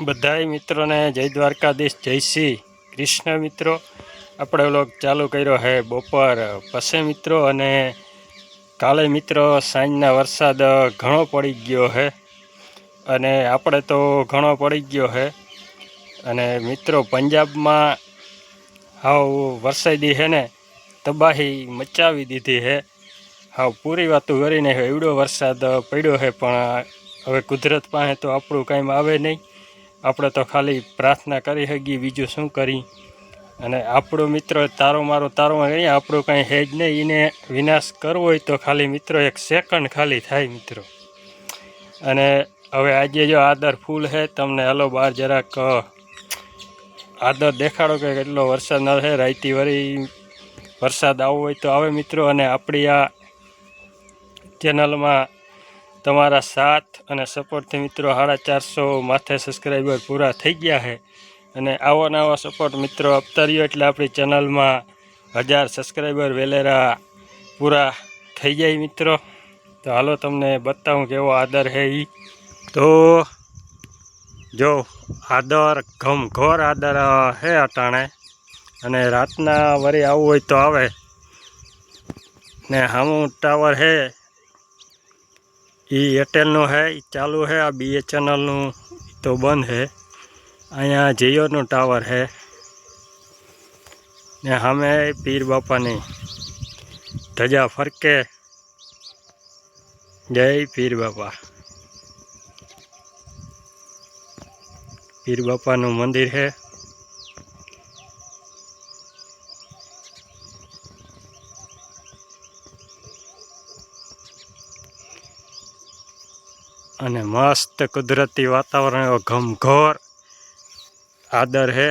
બધાય મિત્રોને જય દ્વારકાધીશ, જય શ્રી કૃષ્ણ મિત્રો. આપણે વ્લોગ ચાલુ કર્યો હે બપોર પસે મિત્રો, અને કાલે મિત્રો સાંજના વરસાદ ઘણો પડી ગયો છે અને આપણે તો ઘણો પડી ગયો હે. અને મિત્રો પંજાબમાં હાવ વરસાદી હે ને, તબાહી મચાવી દીધી હે. હાવ પૂરી વાતો કરીને એવડો વરસાદ પડ્યો છે પણ હવે કુદરત પાસે તો આપણું કાંઈ આવે નહીં. આપણે તો ખાલી પ્રાર્થના કરી શકીએ, બીજું શું કરી? અને આપણો મિત્ર તારો મારો તારો કહીએ આપણું કાંઈ હે જ નહીં, એને વિનાશ કરવો હોય તો ખાલી મિત્રો એક સેકન્ડ ખાલી થાય મિત્રો. અને હવે આજે જો આદર ફૂલ છે તમને હલો બહાર જરાક આદર દેખાડો કે કેટલો વરસાદ ન છે રાયતી વળી વરસાદ આવવો હોય તો આવે મિત્રો. અને આપણી આ ચેનલમાં તમારા સાથ અને સપોર્ટથી મિત્રો સાડા ચારસો માથે સબસ્ક્રાઈબર પૂરા થઈ ગયા છે. અને આવો ને સપોર્ટ મિત્રો આપતા રહ્યો એટલે આપણી ચેનલમાં હજાર સબસ્ક્રાઈબર વેલેરા પૂરા થઈ જાય મિત્રો. તો હાલો તમને બતાવું કેવો આદર છે એ તો જો આદર ઘમઘોર આદર હે અટાણે. અને રાતના વરી આવવું હોય તો આવે. ને હામું ટાવર હે એ એરટેલનું એ ચાલુ છે આ બીએસએનએલનું તો બંધ છે અહીંયા જીઓનું ટાવર છે ને સામે પીર બાપાની ધજા ફરકે. જય પીર બાપા. પીર બાપાનું મંદિર છે અને મસ્ત કુદરતી વાતાવરણ એવો ઘમઘોર આદર હે.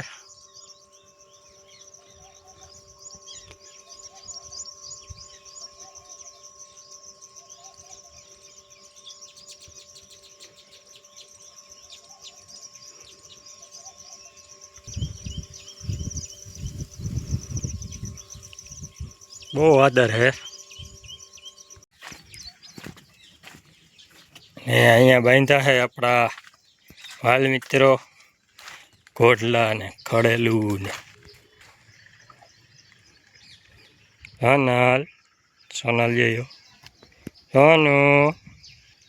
બહુ આદર હે. ને અહીંયા બાંધ્યા છે આપણા વાલ મિત્રો ઘોટલા ને ખડેલું ને. સોનાલ સોનલ જયો. સોનુ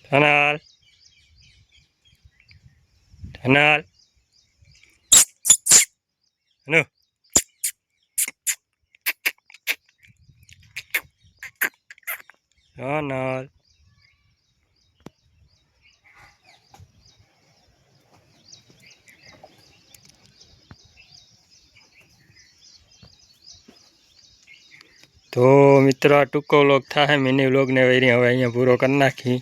સોનાલ સોનાલ અનુ સોનલ તો મિત્રો આ ટૂંકો વ્લોગ થાય મિની વ્લોગને વૈરી હવે અહીંયા પૂરો કરી નાખી